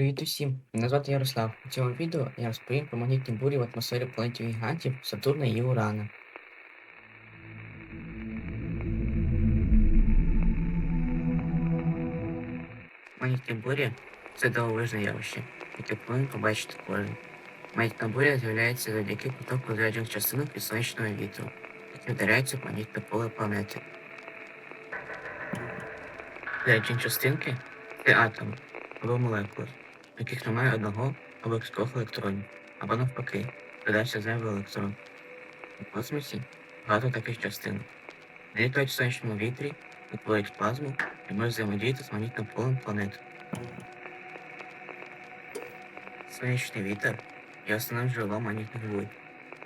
Привіт усім! Мене звати Ярослав. У цьому відео я розповім про магнітні бурі в атмосфері планетів гігантів Сатурна і Урана. Магнітні бурі це дивовижне явище, яке повинен побачити кожен. Магнітна буря з'являється завдяки потоку розряджених частинок від сонячного вітру, які вдаряються в магнітне поле планети. Заряджені частинки це атоми або молекули, в яких немає одного або кількох електронів, або навпаки, додався зайвий електрон. У космосі багато таких. Вони літають в сонячному вітрі, утворюють плазму і можуть взаємодіяти з магнітним полем планет. Сонячний вітер є основним джерелом магнітних бурь.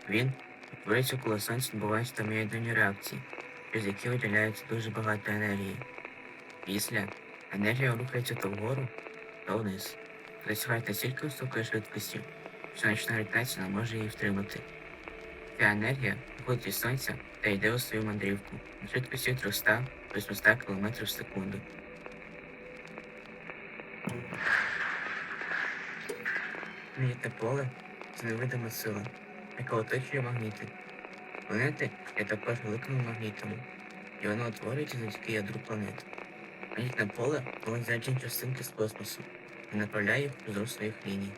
Він утворюється, коли сонце відбувається там ядерні реакції, через які виділяється дуже багато енергії. Після енергія рухається то вгору, то вниз. Досягає настільки високої швидкості, сонячна гравітація не може її втримати. Ця енергія виходить із сонця та йде у свою мандрівку на швидкості 300-800 км в секунду. Магнітне поле це невидима сила, яка оточує магніти. Планети є також великими магнітами, і воно утворюється завдяки ядру планет. Магнітне поле ловить заряджені частинки з космосу і направляє їх вздовж своїх ліній.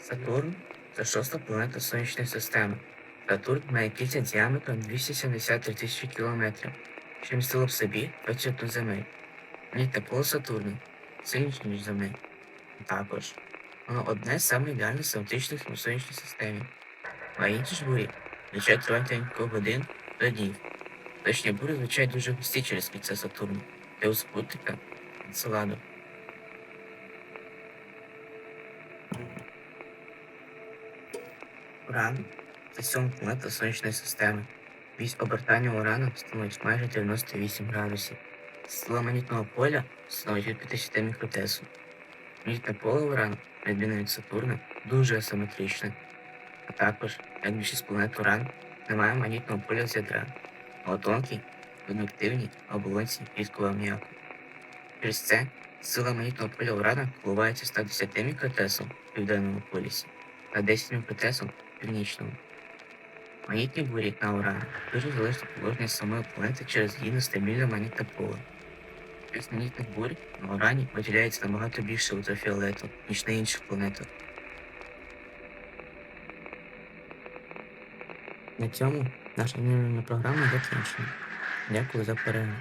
Сатурн це шоста планета Сонячної системи. Сатурн має кільця діаметром 273 тисячі кілометрів, що містило в собі 21 земель. Магнітне поле Сатурна сильніше, ніж Земля. Також воно одне з самих ідеальних симетричних у сонячній системі, а інші ж бурі тривають кілька годин до днів. Точні бурі звичайно дуже густі через кільце Сатурну, де у спутника Енцеладу. Уран це сьома планета Сонячної системи. Вісь обертання Урана становить майже 98 градусів. Сила магнітного поля становить від 50 мікротесу. Магнітне поле Урану, відміну від Сатурна, дуже асиметричне. А також, як більшість планет Уран, немає магнітного поля з ядра, а тонкій, конвективній оболонці рідкого аміаку. Через це сила магнітного поля Урана коливається 110 мікротесом в південному полюсі та 10 мікротесом в північному. Магнітні бурі на Уран дуже залежно положення самої планети через її нестабільне магнітне поле. Без магнітних бурь на Урані виділяється набагато більше ультрафіолету, ніж на інших планетах. На цьому наша анімальна програма закінчена. Дякую за перегляд.